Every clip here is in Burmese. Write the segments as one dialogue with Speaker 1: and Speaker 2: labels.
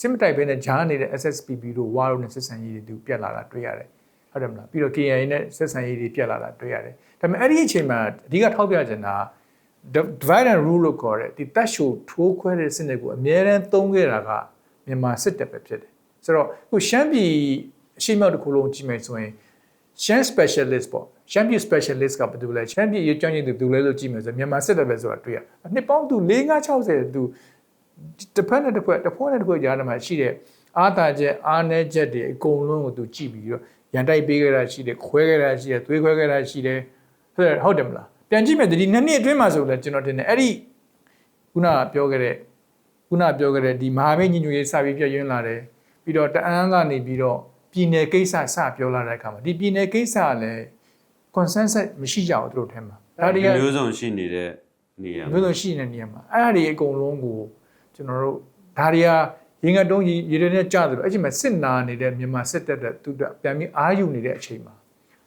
Speaker 1: စစ်မတိုက်ဘဲနဲ့ဂျားနေတဲ့ SSPP တို့ဝါတို့နဲ့ဆက်ဆံရေးတွေသူပြက်လာတာတွေ့ရတယ်ဟုတ်တယ်မလားပြီးတော့ KNA နဲ့ဆက်ဆံရေးတွေပြက်လာတာတွေ့ရတယ်ဒါပေမဲ့အဲ့ဒီအချိန်မှာအဓိကထောက်ပြချင်တာက divide and rule လို့ခေါ်တဲ့ဒီတက်ရှိုထိုးခွဲတဲ့စနစ်ကိုအများရန်သုံးခဲ့တာကမြန်မာစစ်တပ်ပဲဖြစ်တယ်ဆိုတော့ခုရှမ်းပြည်အရှိမြောက်တစ်ခုလုံးကြည့်မယ်ဆိုရင်ရှမ်း specialist ပေါ့ရှမ်းပြည် specialist ကဘာတူလဲရှမ်းပြည်ရေးကြောင်းရင်သူလဲလို့ကြည့်မယ်ဆိုရင်မြန်မာစစ်တပ်ပဲဆိုတာတွေ့ရနှစ်ပေါင်းသူ4 5 60သူ တစ်ဖက်နဲ့တစ်ဖက်တစ်ဖွဲ့နဲ့တစ်ဖွဲ့ကြားထဲမှာရှိတဲ့အာသာချက်အာနဲချက်တွေအကုန်လုံးကိုသူကြည့်ပြီးတော့ရန်တိုက်ပေးခဲ့တာရှိတယ်ခွဲခဲ့တာရှိတယ်သွေးခွဲခဲ့တာရှိတယ်ဟုတ်တယ်မလားပြန်ကြည့်မယ်ဒီနှစ်နှစ်အတွင်းမှာဆိုလဲကျွန်တော်တင်တယ်အဲ့ဒီခုနကပြောခဲ့တဲ့ခုနကပြောခဲ့တဲ့ဒီမဟာမိတ်ညီညွတ်ရေးစာပြီးပြည့်ရင်းလာတယ်ပြီးတော့တအန်းကနေပြီးတော့ပြည်နယ်ကိစ္စစပြောလာတဲ့အခါမှာဒီပြည်နယ်ကိစ္စကလည်း consensus မရှိကြဘူးသူတို့ထဲမှာဒါတွေက
Speaker 2: မျိုးစုံရှိနေတဲ့နေရာ
Speaker 1: မျိုးစုံရှိနေတဲ့နေရာမှာအဲ့ဒါတွေအကုန်လုံးကို ကျွန်တော်တို့ဒါတွေကရင်ငတ်တုံးရေရေတွေနဲ့ကြားတယ်လို့အဲ့ဒီမှာစစ်နာနေတဲ့မြန်မာစစ်တပ်တဲ့သူတို့ပြန်ပြီးအာယူနေတဲ့အချိန်မှာ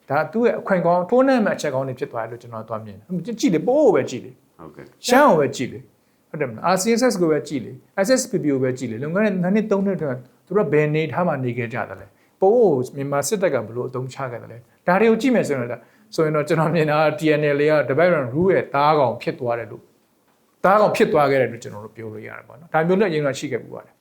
Speaker 1: ဒါသူ့ရဲ့အခွင့်ကောင်းထိုးနှက်မဲ့အချက်ကောင်းတွေဖြစ်သွားတယ်လို့ကျွန်တော်သွားမြင်တယ်ကြည့်လေပိုးကိုပဲကြည့်လေ
Speaker 2: ဟုတ်ကဲ့
Speaker 1: ရှမ်းကိုပဲကြည့်လေဟုတ်တယ်မလား RCSS ကိုပဲကြည့်လေ SSPP ကိုပဲကြည့်လေလုံခဲ့တဲ့နှစ်နှစ်သုံးနှစ်တည်းသူတို့ဘယ်နေထားမှနေခဲ့ကြတယ်လဲပိုးကိုမြန်မာစစ်တပ်ကဘလို့အသုံးချခဲ့တယ်လဲဒါတွေကိုကြည့်မယ်ဆိုရင်တော့ဆိုရင်တော့ကျွန်တော်မြင်တာ TNL လေးက Development Rule ရဲ့တားကောင်ဖြစ်သွားတယ်လို့ တားကောင်ဖြစ်သွားခဲ့တယ်လို့ကျွန်တော်တို့ပြောလို့ရတယ်ပေါ့နော်ဒါမျိုးလည်းအရင်ကရှိခဲ့ပူပါတယ်